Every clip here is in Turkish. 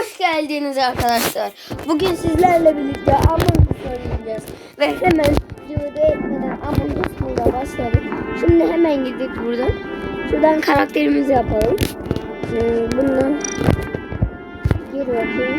Hoş geldiniz arkadaşlar. Bugün sizlerle birlikte Among Us oynayacağız. Ve hemen videoda etmeden Among Us'la başladık. Şimdi hemen gidip buradan. Şuradan karakterimizi yapalım. Ee, bundan gir bakayım.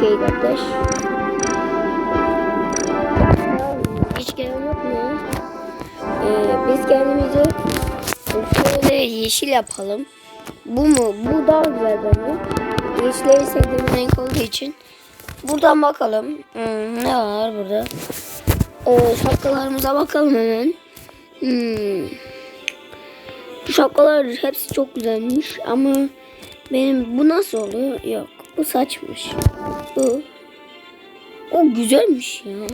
Okey kardeş. Hiç gelen yok mu? Ee, biz kendimizi şöyle yeşil yapalım. Bu mu? Bu daha güzel bence. Yeşilleri sevdiğim renk olduğu için. Buradan bakalım. Hmm, ne var burada? Ee, şapkalarımıza bakalım hemen. Hmm. Bu şapkalar hepsi çok güzelmiş ama benim bu nasıl oluyor? Yok. Bu saçmış. Bu. O güzelmiş ya.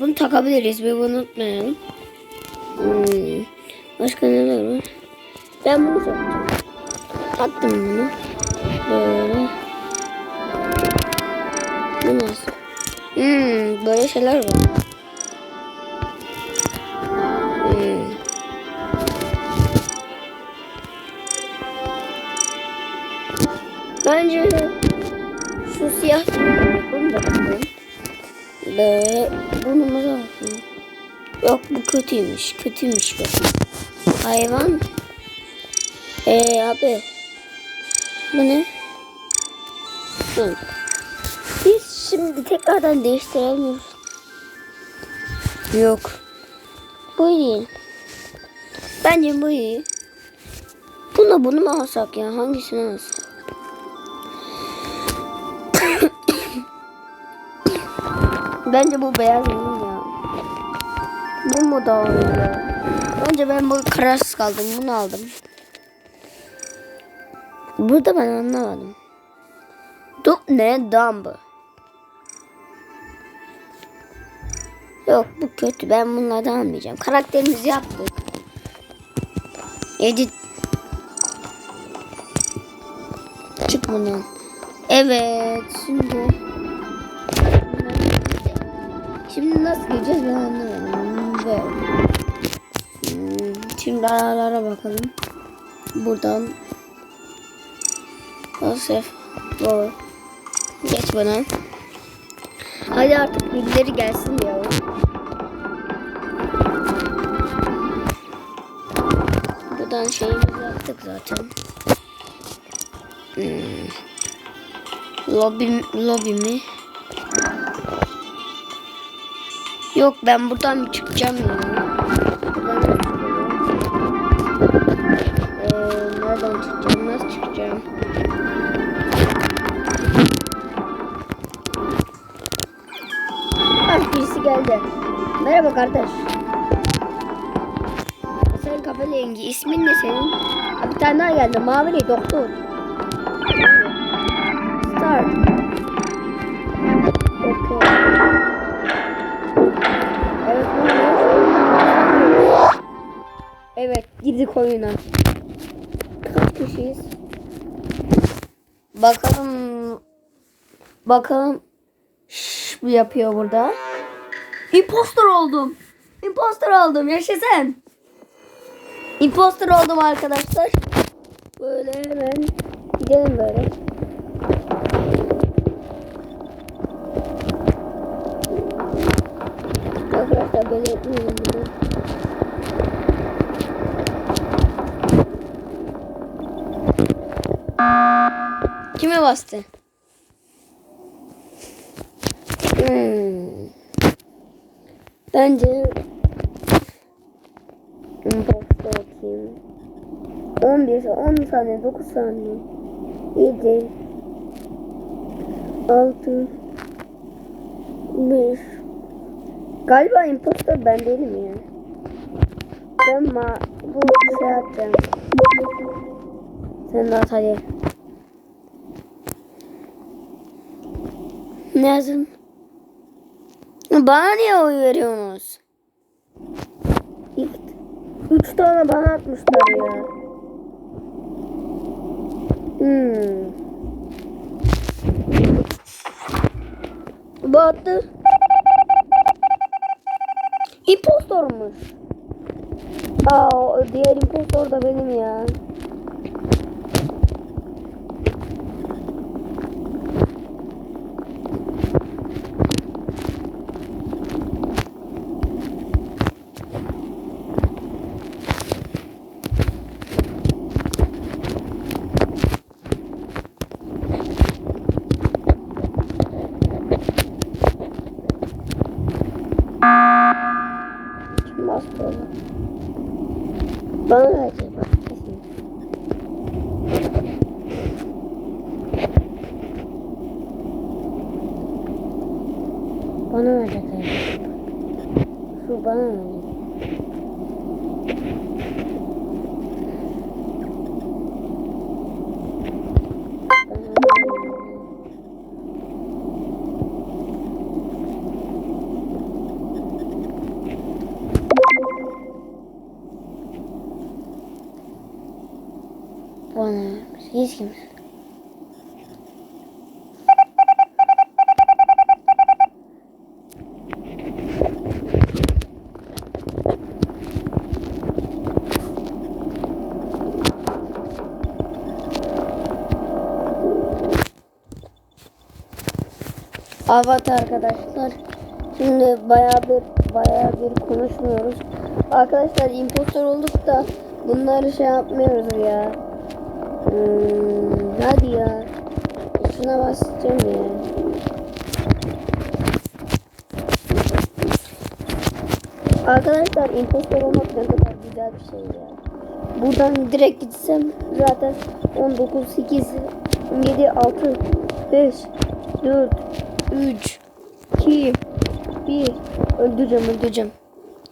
Bunu takabiliriz ve bunu unutmayalım. Hmm. Başka neler var? Ben bunu sokacağım. Attım bunu. Böyle. Bu nasıl? Hmm, böyle şeyler var. Hmm. Bence şu siyah bunu da bakalım. Böyle burnumuza bakalım. Yok bu kötüymüş. Kötüymüş bu. Hayvan. Eee abi. Bu ne? Hı. Biz şimdi tekrardan değiştirelim. Yok. Bu iyi. Bence bu iyi. Buna bunu mu alsak ya? Hangisini alsak? Bence bu beyaz değil ya. Bu mu daha ya? Bence ben bu kararsız kaldım. Bunu aldım. Burada ben anlamadım. Dup ne? Dumb. Yok bu kötü. Ben bunlardan almayacağım. Karakterimizi yaptık. Edit. Çık bundan. Evet. Şimdi. Şimdi nasıl gireceğiz ben anlamadım. Hmm, Şimdi aralara bakalım. Buradan. Nasıl? Doğru. Geç bana. Hadi artık birileri gelsin ya. Buradan şeyimizi yaptık zaten. Hmm. Lobby, lobby mi? Yok ben buradan bir çıkacağım ya. Ee, nereden çıkacağım? Nasıl çıkacağım? Ah birisi geldi. Merhaba kardeş. Sen kafe rengi. İsmin ne senin? Ha, bir tane daha geldi. Mavili doktor. Start. Evet girdik oyuna. Kaç kişiyiz? Bakalım. Bakalım. Şş, bu yapıyor burada. Imposter oldum. Imposter oldum. Yaşasın. Imposter oldum arkadaşlar. Böyle hemen gidelim böyle. Arkadaşlar böyle bunu. Bastı? Hmm. Bence bakayım. 11 10 saniye 9 saniye 7 6 5 Galiba imposter ben değilim ya. Ben ma bu şey yapacağım. Sen at hadi. Ne yazın? Bana niye oy veriyorsunuz? Üç tane bana atmışlar ya. Hmm. Bu attı. İmpostormuş. Aa, diğer impostor da benim ya. Bana verecek bak. Bana verecek. Şu bana verecek. Bana vermiş. Hiç kimse. Evet arkadaşlar. Şimdi bayağı bir bayağı bir konuşmuyoruz. Arkadaşlar impostor olduk da bunları şey yapmıyoruz ya. Hmm, hadi ya. Şuna basacağım ya. Arkadaşlar impostor olmak ne kadar güzel bir şey ya. Buradan direkt gitsem zaten 19, 8, 7, 6, 5, 4, 3, 2, 1. Öldüreceğim öldüreceğim.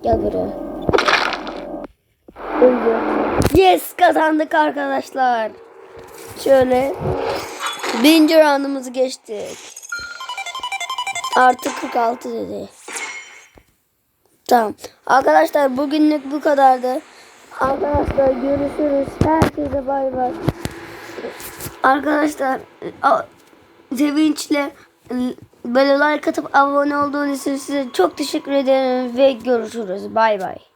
Gel buraya. Öldü. Yes kazandık arkadaşlar. Şöyle. Birinci roundumuzu geçtik. Artı 46 dedi. Tamam. Arkadaşlar bugünlük bu kadardı. Arkadaşlar görüşürüz. Herkese bay bay. Arkadaşlar sevinçle böyle like atıp abone olduğunuz için size çok teşekkür ederim ve görüşürüz. Bay bay.